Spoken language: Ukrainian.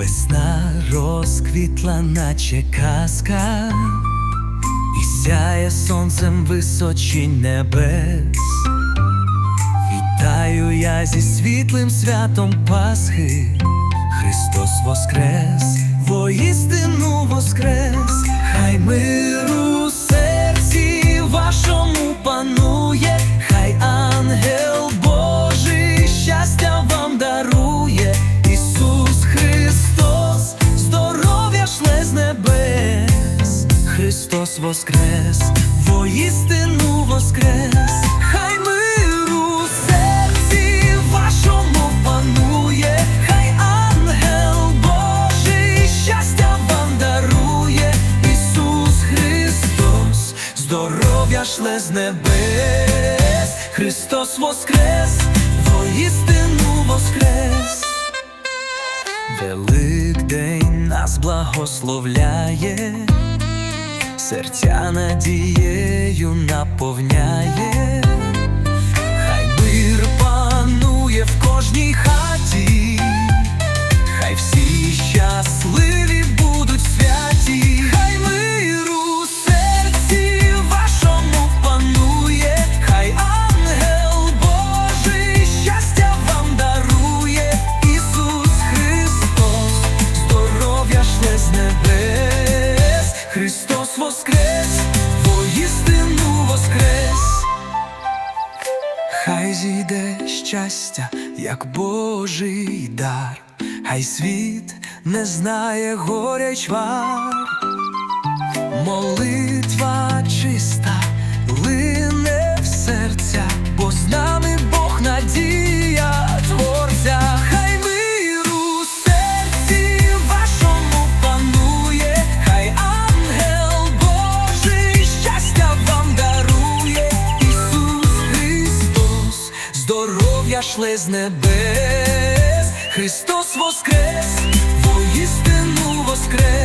Весна розквітла, наче казка, і сяє сонцем височі небес. Вітаю я зі світлим святом Пасхи, Христос воскрес. Христос Воскрес, воістину Воскрес, хай мир у серці вашому панує, хай ангел Божий щастя вам дарує, Ісус Христос, здоров'я шле з небес, Христос Воскрес, воістину Воскрес. Великдень нас благословляє, серця надією наповняє, Хай зійде щастя, як Божий дар, хай світ не знає горячва. Молитва чиста шле з небес, Христос Воскрес, воістину Воскрес.